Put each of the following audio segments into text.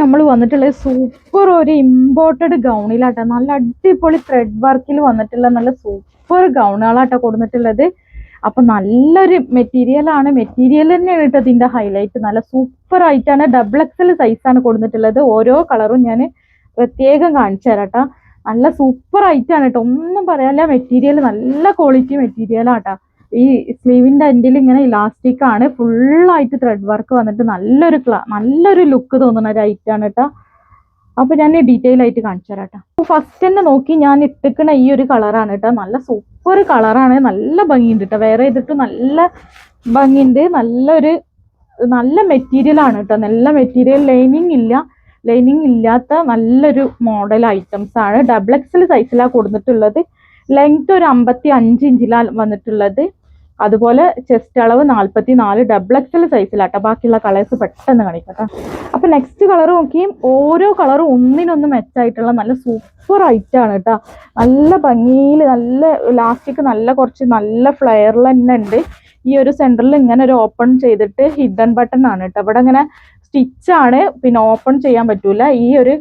നമ്മൾ വന്നിട്ടുള്ളത് സൂപ്പർ ഒരു ഇമ്പോർട്ടഡ് ഗൗണിലാട്ടോ നല്ല അടിപൊളി ത്രെഡ് വർക്കിൽ വന്നിട്ടുള്ള നല്ല സൂപ്പർ ഗൗണുകളാട്ടോ കൊടുത്തിട്ടുള്ളത് അപ്പൊ നല്ലൊരു മെറ്റീരിയൽ ആണ്. മെറ്റീരിയൽ തന്നെയാണ് കേട്ടോ ഇതിന്റെ ഹൈലൈറ്റ് നല്ല സൂപ്പർ ആയിട്ടാണ്. ഡബിൾ എക്സൽ സൈസാണ് കൊടുത്തിട്ടുള്ളത് ഓരോ കളറും ഞാൻ പ്രത്യേകം കാണിച്ചു തരാട്ടോ. നല്ല സൂപ്പർ ആയിട്ടാണ് കേട്ടോ. ഒന്നും പറയാനില്ല. മെറ്റീരിയൽ നല്ല ക്വാളിറ്റി മെറ്റീരിയൽ ആട്ടോ. ഈ സ്ലീവിന്റെ എൻഡിൽ ഇങ്ങനെ ഇലാസ്റ്റിക് ആണ്. ഫുള്ളായിട്ട് ത്രെഡ് വർക്ക് വന്നിട്ട് നല്ലൊരു ക്ലാ നല്ലൊരു ലുക്ക് തോന്നുന്ന ഒരു ആണ് കേട്ടോ അപ്പൊ ഞാൻ ഡീറ്റെയിൽ ആയിട്ട് കാണിച്ചു തരാം കേട്ടോ ഫസ്റ്റ് തന്നെ നോക്കി ഞാൻ ഇട്ടിക്കണ ഈ ഒരു കളറാണ് കേട്ടോ നല്ല സൂപ്പർ കളറാണ് നല്ല ഭംഗിയുണ്ട് കേട്ടോ വേറെ ചെയ്തിട്ട് നല്ല ഭംഗിയുണ്ട്. നല്ലൊരു നല്ല മെറ്റീരിയൽ ആണ് കേട്ടോ നല്ല മെറ്റീരിയൽ ലൈനിങ് ഇല്ല. ലൈനിങ് ഇല്ലാത്ത നല്ലൊരു മോഡൽ ഐറ്റംസ് ആണ്. ഡബിൾ എക്സൽ സൈസിലാണ് കൊടുത്തിട്ടുള്ളത് ലെങ്ത് ഒരു അമ്പത്തി അഞ്ച് ഇഞ്ചിലാണ് വന്നിട്ടുള്ളത്. അതുപോലെ ചെസ്റ്റ് അളവ് നാൽപ്പത്തി നാല് ഡബിൾ എക്സൽ സൈസിലാട്ടോ ബാക്കിയുള്ള കളേഴ്സ് പെട്ടെന്ന് കാണിക്കട്ടെ അപ്പൊ നെക്സ്റ്റ് കളർ നോക്കിയും ഓരോ കളറും ഒന്നിനൊന്ന് മെച്ചായിട്ടുള്ള നല്ല സൂപ്പർ ഐറ്റാണ് കേട്ടോ നല്ല ഭംഗിയിൽ നല്ല ലാസ്റ്റിക്ക് നല്ല കുറച്ച് നല്ല ഫ്ലെയറിൽ തന്നെ ഉണ്ട്. ഈ ഒരു സെന്ററിൽ ഇങ്ങനെ ഒരു ഓപ്പൺ ചെയ്തിട്ട് ഹിഡൻ ബട്ടൺ ആണ് കേട്ടോ ഇവിടെ ഇങ്ങനെ സ്റ്റിച്ചാണ് പിന്നെ ഓപ്പൺ ചെയ്യാൻ പറ്റൂല. ഈ ഒരു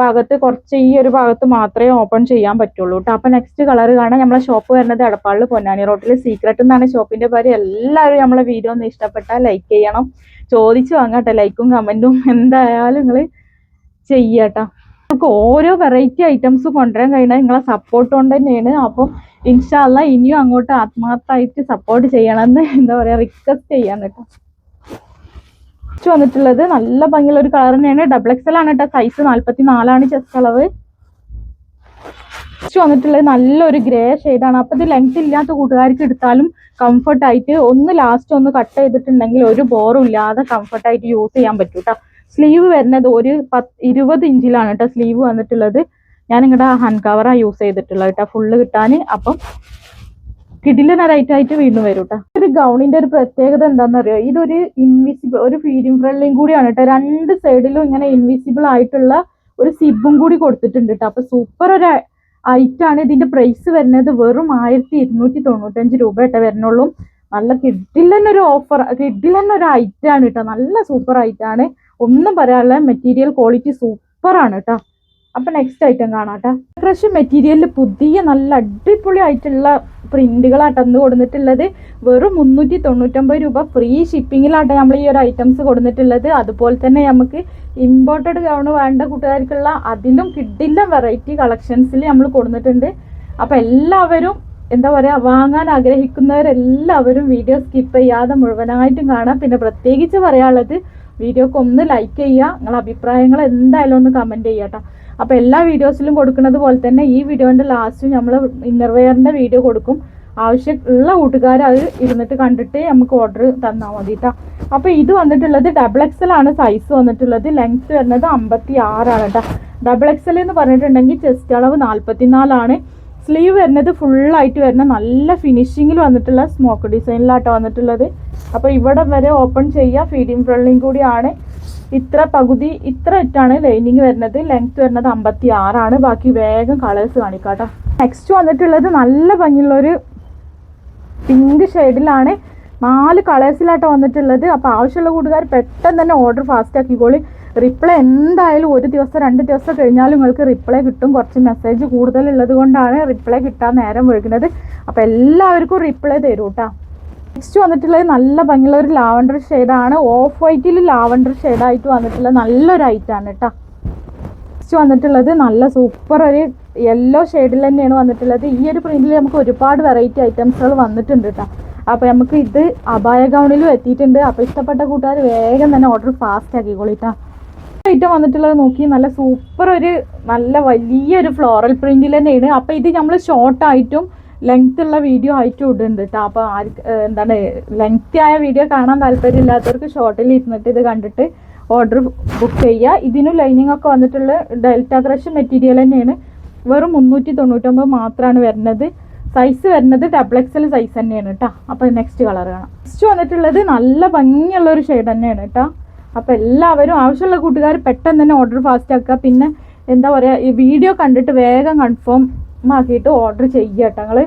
ഭാഗത്ത് കുറച്ച് ഈ ഒരു ഭാഗത്ത് മാത്രമേ ഓപ്പൺ ചെയ്യാൻ പറ്റുള്ളൂ കേട്ടോ അപ്പൊ നെക്സ്റ്റ് കളർ കാണാൻ നമ്മളെ ഷോപ്പ് വരുന്നത് എടപ്പാളിൽ പൊന്നാനി റോട്ടിൽ സീക്രട്ട് എന്നാണ് ഷോപ്പിന്റെ പേര്. എല്ലാവരും നമ്മളെ വീഡിയോ ഒന്ന് ഇഷ്ടപ്പെട്ടാൽ ലൈക്ക് ചെയ്യണം. ചോദിച്ചു വാങ്ങാട്ടെ ലൈക്കും കമന്റും എന്തായാലും നിങ്ങൾ ചെയ്യട്ടോ. നമുക്ക് ഓരോ വെറൈറ്റി ഐറ്റംസ് കൊണ്ടുവരാൻ കഴിയുന്നത് നിങ്ങളെ സപ്പോർട്ട് കൊണ്ട് തന്നെയാണ്. അപ്പം ഇൻഷാല്ല ഇനിയും അങ്ങോട്ട് ആത്മാർത്ഥമായിട്ട് സപ്പോർട്ട് ചെയ്യണമെന്ന് എന്താ പറയാ റിക്വസ്റ്റ് ചെയ്യാൻ കേട്ടോ. നെക്സ്റ്റ് വന്നിട്ടുള്ളത് നല്ല ഭംഗിയുള്ള ഒരു കളർ തന്നെയാണ് ഡബിൾ എക്സൽ ആണ് കേട്ടോ സൈസ് നാല്പത്തി നാലാണ് ചെസ്റ്റ് അളവ്. നെക്സ്റ്റ് വന്നിട്ടുള്ളത് നല്ലൊരു ഗ്രേ ആണ്. അപ്പൊ ഇത് ലെങ്ത് ഇല്ലാത്ത കൂട്ടുകാർക്ക് എടുത്താലും കംഫർട്ട് ആയിട്ട് ഒന്ന് ലാസ്റ്റ് ഒന്ന് കട്ട് ചെയ്തിട്ടുണ്ടെങ്കിൽ ഒരു ബോറും ഇല്ലാതെ കംഫർട്ട് ആയിട്ട് യൂസ് ചെയ്യാൻ പറ്റും കേട്ടോ സ്ലീവ് വരുന്നത് ഒരു പത്ത് ഇരുപത് ഇഞ്ചിലാണ് കേട്ടോ സ്ലീവ് വന്നിട്ടുള്ളത്. ഞാൻ നിങ്ങളുടെ ഹാൻഡ് കവറാണ് യൂസ് ചെയ്തിട്ടുള്ളത് കേട്ടോ ഫുള്ള് കിട്ടാൻ അപ്പം കിടിലൻ ആയിട്ട് വീണ്ടും വരും കേട്ടോ ഒരു ഗൗണിന്റെ ഒരു പ്രത്യേകത എന്താണെന്നറിയോ ഇതൊരു ഇൻവിസിബിൾ ഒരു ഫീഡിങ് ഫ്രണ്ടിലും കൂടിയാണ് കേട്ടോ. രണ്ട് സൈഡിലും ഇങ്ങനെ ഇൻവിസിബിൾ ആയിട്ടുള്ള ഒരു സിബും കൂടി കൊടുത്തിട്ടുണ്ട് കേട്ടോ അപ്പൊ സൂപ്പർ ഒരു ഐറ്റാണ് ഇതിന്റെ പ്രൈസ് വരുന്നത് വെറും ആയിരത്തി ഇരുന്നൂറ്റി തൊണ്ണൂറ്റഞ്ച് രൂപ കേട്ടോ വരുന്നുള്ളൂ. നല്ല കിഡിലെന്നൊരു ഓഫർ കിഡിലെന്നൊരു ഐറ്റാണ് കേട്ടോ. നല്ല സൂപ്പർ ഐറ്റാണ് ഒന്നും പറയാനുള്ള മെറ്റീരിയൽ ക്വാളിറ്റി സൂപ്പറാണ് കേട്ടോ. അപ്പൊ നെക്സ്റ്റ് ഐറ്റം കാണാട്ടെ. ക്രഷ് മെറ്റീരിയലിൽ പുതിയ നല്ല അടിപൊളി ആയിട്ടുള്ള പ്രിന്റുകളാട്ടോ അന്ന് കൊടുത്തിട്ടുള്ളത് വെറും മുന്നൂറ്റി തൊണ്ണൂറ്റൊമ്പത് രൂപ ഫ്രീ ഷിപ്പിങ്ങിലാട്ടെ നമ്മൾ ഈ ഒരു ഐറ്റംസ് കൊടുത്തിട്ടുള്ളത് അതുപോലെ തന്നെ നമുക്ക് ഇമ്പോർട്ടഡ് ഗൗണ് വേണ്ട കൂട്ടുകാർക്കുള്ള അതിലും കിഡില്ല വെറൈറ്റി കളക്ഷൻസിൽ നമ്മൾ കൊടുത്തിട്ടുണ്ട് അപ്പൊ എല്ലാവരും എന്താ പറയാ വാങ്ങാൻ ആഗ്രഹിക്കുന്നവരെല്ലാവരും വീഡിയോ സ്കിപ്പ് ചെയ്യാതെ മുഴുവനായിട്ടും കാണാം. പിന്നെ പ്രത്യേകിച്ച് പറയാനുള്ളത് വീഡിയോക്ക് ഒന്ന് ലൈക്ക് ചെയ്യുക നിങ്ങളെ അഭിപ്രായങ്ങൾ എന്തായാലും ഒന്ന് കമന്റ് ചെയ്യുക കേട്ടോ അപ്പോൾ എല്ലാ വീഡിയോസിലും കൊടുക്കുന്നത് പോലെ തന്നെ ഈ വീഡിയോന്റെ ലാസ്റ്റ് നമ്മൾ ഇന്നർവെയറിന്റെ വീഡിയോ കൊടുക്കും. ആവശ്യമുള്ള കൂട്ടുകാർ അത് ഇരുന്നിട്ട് കണ്ടിട്ട് നമുക്ക് ഓർഡർ തന്നാൽ മതി കേട്ടോ അപ്പോൾ ഇത് വന്നിട്ടുള്ളത് ഡബിൾ എക്സൽ ആണ്. സൈസ് വന്നിട്ടുള്ളത്. ലെങ്ത് വരുന്നത് അമ്പത്തി ആറാണ് കേട്ടോ ഡബിൾ എക്സൽ എന്ന് പറഞ്ഞിട്ടുണ്ടെങ്കിൽ ചെസ്റ്റ് അളവ് നാൽപ്പത്തിനാലാണ് സ്ലീവ് വരുന്നത് ഫുള്ളായിട്ട് വരുന്ന നല്ല ഫിനിഷിങ്ങിൽ വന്നിട്ടുള്ള സ്മോക്ക് ഡിസൈനിലാട്ടോ വന്നിട്ടുള്ളത്. അപ്പോൾ ഇവിടെ വരെ ഓപ്പൺ ചെയ്യുക ഫീഡിങ് ഫ്രണ്ടിലും കൂടിയാണ്. ഇത്ര പകുതി ഇത്ര ഇറ്റാണ് ലൈനിങ് വരുന്നത്. ലെങ്ത് വരുന്നത് അമ്പത്തി ആറാണ് ബാക്കി വേഗം കളേഴ്സ് കാണിക്കാട്ടോ. നെക്സ്റ്റ് വന്നിട്ടുള്ളത് നല്ല ഭംഗിയുള്ളൊരു പിങ്ക് ഷെയ്ഡിലാണ് നാല് കളേഴ്സിലാട്ടോ വന്നിട്ടുള്ളത്. അപ്പോൾ ആവശ്യമുള്ള കൂട്ടുകാർ പെട്ടെന്ന് തന്നെ ഓർഡർ ഫാസ്റ്റ് ആക്കിക്കോളി റിപ്ലൈ എന്തായാലും ഒരു ദിവസം രണ്ട് ദിവസം കഴിഞ്ഞാലും നിങ്ങൾക്ക് റിപ്ലൈ കിട്ടും. കുറച്ച് മെസ്സേജ് കൂടുതലുള്ളത് കൊണ്ടാണ് റിപ്ലൈ കിട്ടാൻ നേരം വൈകുന്നത്. അപ്പോൾ എല്ലാവർക്കും റിപ്ലൈ തരും കേട്ടോ നെക്സ്റ്റ് വന്നിട്ടുള്ളത് നല്ല ഭംഗിയുള്ള ഒരു ലാവണ്ടർ ഷെയ്ഡാണ് ഓഫ് വൈറ്റിൽ ലാവണ്ടർ ഷെയ്ഡായിട്ട് വന്നിട്ടുള്ള നല്ലൊരു ഐറ്റാണ് കേട്ടോ നെക്സ്റ്റ് വന്നിട്ടുള്ളത് നല്ല സൂപ്പർ ഒരു യെല്ലോ ഷെയ്ഡിൽ തന്നെയാണ് വന്നിട്ടുള്ളത്. ഈ ഒരു പ്രിന്റിൽ നമുക്ക് ഒരുപാട് വെറൈറ്റി ഐറ്റംസുകൾ വന്നിട്ടുണ്ട് കേട്ടോ അപ്പോൾ നമുക്ക് ഇത് അപായ ഗൗണിലും എത്തിയിട്ടുണ്ട്. അപ്പോൾ ഇഷ്ടപ്പെട്ട കൂട്ടുകാർ വേഗം തന്നെ ഓർഡർ ഫാസ്റ്റ് ആക്കിക്കോളിട്ടാ ഐറ്റം വന്നിട്ടുള്ളത് നോക്കി നല്ല സൂപ്പർ ഒരു നല്ല വലിയൊരു ഫ്ലോറൽ പ്രിന്റിൽ തന്നെയാണ്. അപ്പോൾ ഇത് നമ്മൾ ഷോർട്ട് ആയിട്ടും ലെങ്ത് ഉള്ള വീഡിയോ ആയിട്ടും ഇടുന്നുണ്ട് കേട്ടോ അപ്പോൾ ആർക്ക് എന്താണ് ലെങ്തി ആയ വീഡിയോ കാണാൻ താല്പര്യമില്ലാത്തവർക്ക് ഷോർട്ടിൽ ഇരുന്നിട്ട് ഇത് കണ്ടിട്ട് ഓർഡർ ബുക്ക് ചെയ്യുക. ഇതിനും ലൈനിങ് ഒക്കെ വന്നിട്ടുള്ള ഡെൽറ്റ ക്രഷ് മെറ്റീരിയൽ തന്നെയാണ്. വെറും മുന്നൂറ്റി തൊണ്ണൂറ്റൊമ്പത് മാത്രമാണ് വരുന്നത് സൈസ് വരുന്നത് ഡബിൾ സൈസ് തന്നെയാണ് കേട്ടോ അപ്പോൾ നെക്സ്റ്റ് കളർ കാണാം. നെക്സ്റ്റ് വന്നിട്ടുള്ളത് നല്ല ഭംഗിയുള്ള ഒരു ഷെയ്ഡ് തന്നെയാണ് കേട്ടോ അപ്പോൾ എല്ലാവരും ആവശ്യമുള്ള കൂട്ടുകാർ പെട്ടെന്ന് തന്നെ ഓർഡർ ഫാസ്റ്റ് ആക്കുക. പിന്നെ എന്താ പറയുക ഈ വീഡിയോ കണ്ടിട്ട് വേഗം കൺഫേം ആക്കിയിട്ട് ഓർഡർ ചെയ്യുക കേട്ടോ നിങ്ങൾ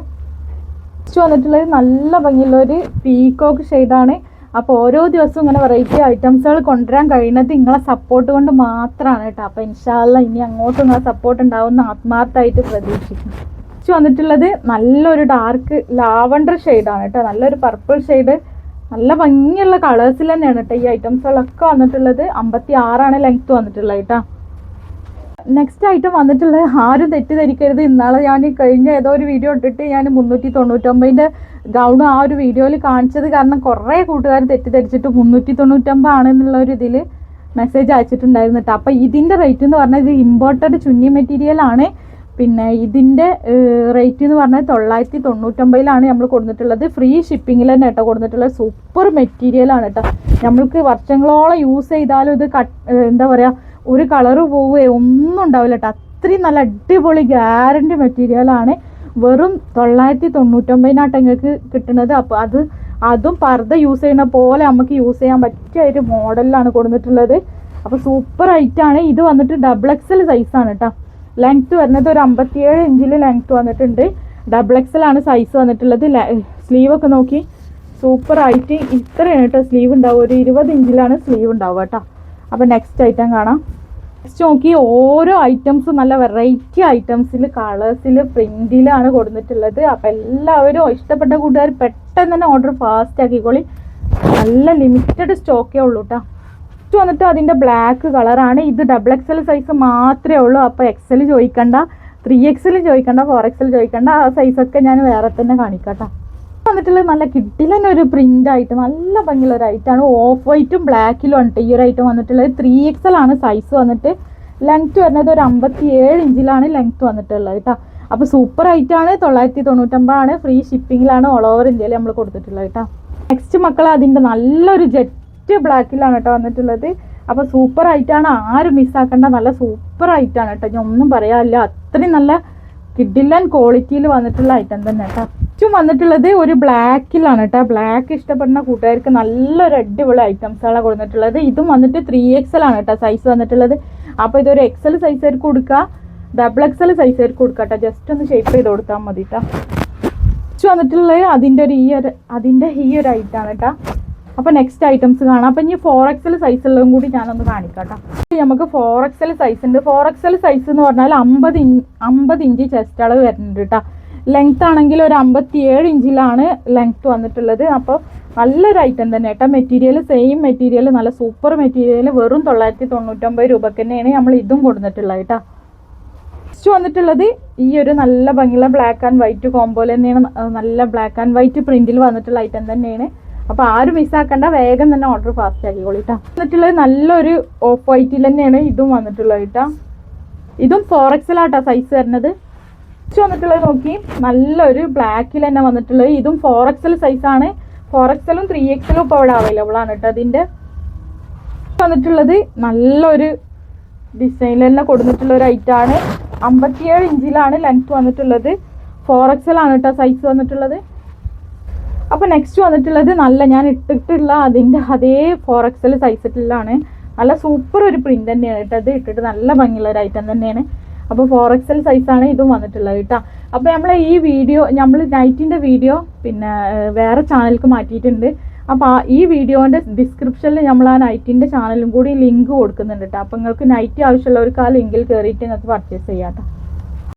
നെക്സ്റ്റ് വന്നിട്ടുള്ളത് നല്ല ഭംഗിയുള്ള ഒരു പീകോക്ക് ഷെയ്ഡാണ് അപ്പോൾ ഓരോ ദിവസവും ഇങ്ങനെ വെറൈറ്റി ഐറ്റംസുകൾ കൊണ്ടുവരാൻ കഴിയുന്നത് നിങ്ങളെ സപ്പോർട്ട് കൊണ്ട് മാത്രമാണ് കേട്ടോ അപ്പോൾ ഇൻഷാല്ല ഇനി അങ്ങോട്ടും നിങ്ങളെ സപ്പോർട്ട് ഉണ്ടാവുമെന്ന് ആത്മാർത്ഥമായിട്ട് പ്രതീക്ഷിക്കുന്നു. നെക്സ്റ്റ് വന്നിട്ടുള്ളത് നല്ലൊരു ഡാർക്ക് ലാവണ്ടർ ഷെയ്ഡാണ് കേട്ടോ നല്ലൊരു പർപ്പിൾ ഷെയ്ഡ് നല്ല ഭംഗിയുള്ള കളേഴ്സിൽ തന്നെയാണ് കേട്ടോ ഈ ഐറ്റംസുകളൊക്കെ വന്നിട്ടുള്ളത്. അമ്പത്തി ആറാണ് ലെങ്ത് വന്നിട്ടുള്ളത് കേട്ടോ നെക്സ്റ്റ് ഐറ്റം വന്നിട്ടുള്ളത് ആരും തെറ്റിദ്ധരിക്കരുത്. ഇന്നാളെ ഞാൻ കഴിഞ്ഞ ഏതോ ഒരു വീഡിയോ ഇട്ടിട്ട് ഞാൻ മുന്നൂറ്റി തൊണ്ണൂറ്റൊമ്പതിന്റെ ഗൗൺ ആ ഒരു വീഡിയോയിൽ കാണിച്ചത് കാരണം കുറേ കൂട്ടുകാർ തെറ്റിദ്ധരിച്ചിട്ട് മുന്നൂറ്റി തൊണ്ണൂറ്റൊമ്പത് ആണെന്നുള്ള ഒരു ഇതിൽ മെസ്സേജ് അയച്ചിട്ടുണ്ടായിരുന്നു കേട്ടോ അപ്പോൾ ഇതിന്റെ റേറ്റ് എന്ന് പറഞ്ഞാൽ ഇത് ഇമ്പോർട്ടഡ് ചുന്നി മെറ്റീരിയൽ ആണ്. പിന്നെ ഇതിന്റെ റേറ്റ് എന്ന് പറഞ്ഞാൽ തൊള്ളായിരത്തി തൊണ്ണൂറ്റൊമ്പതിലാണ് നമ്മൾ കൊടുത്തിട്ടുള്ളത്. ഫ്രീ ഷിപ്പിങ്ങിൽ തന്നെ കേട്ടോ കൊടുത്തിട്ടുള്ളത്. സൂപ്പർ മെറ്റീരിയലാണ് കേട്ടോ നമ്മൾക്ക് വർഷങ്ങളോളം യൂസ് ചെയ്താലും ഇത് കട്ട് എന്താ പറയുക ഒരു കളറ് പോവുകയോ ഒന്നും ഉണ്ടാവില്ല കേട്ടോ അത്രയും നല്ല അടിപൊളി ഗ്യാരണ്ടി മെറ്റീരിയലാണ് വെറും തൊള്ളായിരത്തി തൊണ്ണൂറ്റൊമ്പതിനാട്ട് നിങ്ങൾക്ക് കിട്ടുന്നത് അപ്പോൾ അത് അതും പർദ്ദ യൂസ് ചെയ്യുന്ന പോലെ നമുക്ക് യൂസ് ചെയ്യാൻ പറ്റിയ ഒരു മോഡലിലാണ് കൊടുത്തിട്ടുള്ളത് അപ്പോൾ സൂപ്പർ ഐറ്റാണ് ഇത് വന്നിട്ട് ഡബിൾ എക്സൽ സൈസാണ് കേട്ടോ ലെങ്ത് വരുന്നത് ഒരു അമ്പത്തിയേഴ് ഇഞ്ചിൽ ലെങ്ത് വന്നിട്ടുണ്ട്. ഡബിൾ എക്സൽ ആണ് സൈസ് വന്നിട്ടുള്ളത്. സ്ലീവ് ഒക്കെ നോക്കി. സൂപ്പർ ആയിട്ട് ഇത്രയാണ് കേട്ടോ സ്ലീവ് ഉണ്ടാവുക. ഒരു ഇരുപത് ഇഞ്ചിലാണ് സ്ലീവ് ഉണ്ടാവുക കേട്ടോ അപ്പോൾ നെക്സ്റ്റ് ഐറ്റം കാണാം. നെക്സ്റ്റ് നോക്കി ഓരോ ഐറ്റംസും നല്ല വെറൈറ്റി ഐറ്റംസിൽ കളേഴ്സിൽ പ്രിന്റിലാണ് കൊടുത്തിട്ടുള്ളത് അപ്പം എല്ലാവരും ഇഷ്ടപ്പെട്ട കൂട്ടുകാർ പെട്ടെന്ന് തന്നെ ഓർഡർ ഫാസ്റ്റ് ആക്കിക്കോളി. നല്ല ലിമിറ്റഡ് സ്റ്റോക്കേ ഉള്ളൂ കേട്ടോ നെക്സ്റ്റ് വന്നിട്ട് അതിന്റെ ബ്ലാക്ക് കളറാണ് ഇത് ഡബിൾ എക്സൽ സൈസ് മാത്രമേ ഉള്ളൂ. അപ്പോൾ എക്സൽ ചോദിക്കണ്ട. ത്രീ എക്സിൽ ചോദിക്കണ്ട ഫോർ എക്സിൽ ചോദിക്കണ്ട. ആ സൈസൊക്കെ ഞാൻ വേറെ തന്നെ കാണിക്കട്ടോ. വന്നിട്ടുള്ള നല്ല കിട്ടിലെന്നെ ഒരു പ്രിന്റ് ആയിട്ട് നല്ല ഭംഗിയുള്ള ഒരു ഐറ്റാണ് ഓഫ് വൈറ്റും ബ്ലാക്കിലും ഉണ്ട് ഈ ഒരു ഐറ്റം വന്നിട്ടുള്ളത്. ത്രീ എക്സൽ ആണ് സൈസ് വന്നിട്ട്. ലെങ്ത് വരുന്നത് ഒരു അമ്പത്തി ഏഴ് ഇഞ്ചിലാണ് ലെങ്ത് വന്നിട്ടുള്ളത് കേട്ടോ അപ്പോൾ സൂപ്പർ ഐറ്റാണ് തൊള്ളായിരത്തി തൊണ്ണൂറ്റൊമ്പതാണ് ഫ്രീ ഷിപ്പിങ്ങിലാണ് ഓൾ ഓവർ ഇന്ത്യയിൽ നമ്മൾ കൊടുത്തിട്ടുള്ളത് കേട്ടോ നെക്സ്റ്റ് മക്കൾ അതിന്റെ നല്ലൊരു ജെറ്റ് ബ്ലാക്കിലാണ് കേട്ടോ വന്നിട്ടുള്ളത്. അപ്പോൾ സൂപ്പർ ആയിട്ടാണ് ആരും മിസ്സാക്കേണ്ട നല്ല സൂപ്പർ ആയിട്ടാണ് കേട്ടോ. ഞാൻ ഒന്നും പറയാനില്ല. അത്രയും നല്ല കിഡിലൻ ക്വാളിറ്റിയിൽ വന്നിട്ടുള്ള ഐറ്റം തന്നെ കേട്ടോ. ഏറ്റവും വന്നിട്ടുള്ളത് ഒരു ബ്ലാക്കിലാണ് കേട്ടോ. ബ്ലാക്ക് ഇഷ്ടപ്പെടുന്ന കൂട്ടുകാർക്ക് നല്ലൊരു അടിപൊളി ഐറ്റംസാണ് കൊടുത്തിട്ടുള്ളത്. ഇതും വന്നിട്ട് ത്രീ എക്സൽ ആണ് കേട്ടോ സൈസ് വന്നിട്ടുള്ളത്. അപ്പോൾ ഇതൊരു എക്സൽ സൈസ് ആയിരിക്കും കൊടുക്കുക. ഡബിൾ എക്സൽ സൈസ് ആയിരിക്കും കൊടുക്കുക കേട്ടോ. ജസ്റ്റ് ഒന്ന് ഷേപ്പ് ചെയ്ത് കൊടുത്താൽ മതി കേട്ടോ. വന്നിട്ടുള്ളത് അതിന്റെ ഒരു ഈ ഒരു അതിന്റെ ഈ ഒരു ഐറ്റാണ് കേട്ടോ. അപ്പോൾ നെക്സ്റ്റ് ഐറ്റംസ് കാണാം. അപ്പോൾ ഇനി ഫോർ എക്സൽ സൈസ് ഉള്ളതും കൂടി ഞാനൊന്ന് കാണിക്കാം കേട്ടോ നമുക്ക് ഫോർ എക്സൽ സൈസ് ഉണ്ട്. ഫോർ എക്സൽ സൈസ് എന്ന് പറഞ്ഞാൽ അമ്പത് ഇഞ്ച് അമ്പത് ഇഞ്ച് ചെസ്റ്റ് അളവ് വരുന്നുണ്ട് കേട്ടോ ലെങ്ത് ആണെങ്കിൽ ഒരു അമ്പത്തി ഏഴ് ഇഞ്ചിലാണ് ലെങ്ത് വന്നിട്ടുള്ളത്. അപ്പോൾ നല്ലൊരു ഐറ്റം തന്നെ കേട്ടോ മെറ്റീരിയൽ സെയിം മെറ്റീരിയൽ നല്ല സൂപ്പർ മെറ്റീരിയൽ വെറും തൊള്ളായിരത്തി തൊണ്ണൂറ്റൊമ്പത് രൂപക്ക് തന്നെയാണ് നമ്മൾ ഇതും കൊടുത്തിട്ടുള്ളത് കേട്ടോ നെക്സ്റ്റ് വന്നിട്ടുള്ളത് ഈ ഒരു നല്ല ഭംഗിയുള്ള ബ്ലാക്ക് ആൻഡ് വൈറ്റ് കോമ്പോയിൽ തന്നെയാണ് നല്ല ബ്ലാക്ക് ആൻഡ് വൈറ്റ് പ്രിന്റിൽ വന്നിട്ടുള്ള ഐറ്റം തന്നെയാണ്. അപ്പോൾ ആരും മിസ്സാക്കണ്ട വേഗം തന്നെ ഓർഡർ ഫാസ്റ്റ് ആക്കിക്കോളിട്ടാ വന്നിട്ടുള്ളത് നല്ലൊരു ഓഫ് വൈറ്റിൽ തന്നെയാണ്. ഇതും വന്നിട്ടുള്ളത് കേട്ടോ ഇതും ഫോർ സൈസ് വരുന്നത്. നെക്സ്റ്റ് വന്നിട്ടുള്ളത് നോക്കി. നല്ലൊരു ബ്ലാക്കിൽ തന്നെ വന്നിട്ടുള്ളത്. ഇതും ഫോർ എക്സൽ സൈസാണ് ഫോർ എക്സലും ത്രീ എക്സലും ഇപ്പോൾ ഇവിടെ അവൈലബിൾ ആണ് കേട്ടോ അതിന്റെ വന്നിട്ടുള്ളത് നല്ലൊരു ഡിസൈനിൽ തന്നെ കൊടുത്തിട്ടുള്ള ഒരു ഐറ്റാണ് അമ്പത്തിയേഴ് ഇഞ്ചിലാണ് ലെങ്ത് വന്നിട്ടുള്ളത്. ഫോർ ആണ് കേട്ടോ സൈസ് വന്നിട്ടുള്ളത്. അപ്പോൾ നെക്സ്റ്റ് വന്നിട്ടുള്ളത് നല്ല ഞാൻ ഇട്ടിട്ടുള്ള അതിന്റെ അതേ ഫോർ എക്സൽ സൈസ് ഇട്ടുള്ളതാണ് നല്ല സൂപ്പർ ഒരു പ്രിന്റ് തന്നെയാണ് കേട്ടോ. അത് ഇട്ടിട്ട് നല്ല ഭംഗിയുള്ള ഒരു ഐറ്റം തന്നെയാണ്. അപ്പോൾ ഫോർ എക്സൽ സൈസാണ് ഇതും വന്നിട്ടുള്ളത് കേട്ടോ. അപ്പോൾ നമ്മൾ ഈ വീഡിയോ നമ്മൾ നൈറ്റിന്റെ വീഡിയോ പിന്നെ വേറെ ചാനലിലേക്ക് മാറ്റിയിട്ടുണ്ട്. അപ്പോൾ ഈ വീഡിയോന്റെ ഡിസ്ക്രിപ്ഷനിൽ നമ്മൾ ആ നൈറ്റിന്റെ ചാനലും കൂടി ലിങ്ക് കൊടുക്കുന്നുണ്ട് കേട്ടോ. അപ്പോൾ നിങ്ങൾക്ക് നൈറ്റ് ആവശ്യമുള്ളവർക്ക് ആ ലിങ്കിൽ കയറിയിട്ട് നിങ്ങൾക്ക് പർച്ചേസ് ചെയ്യാം കേട്ടോ.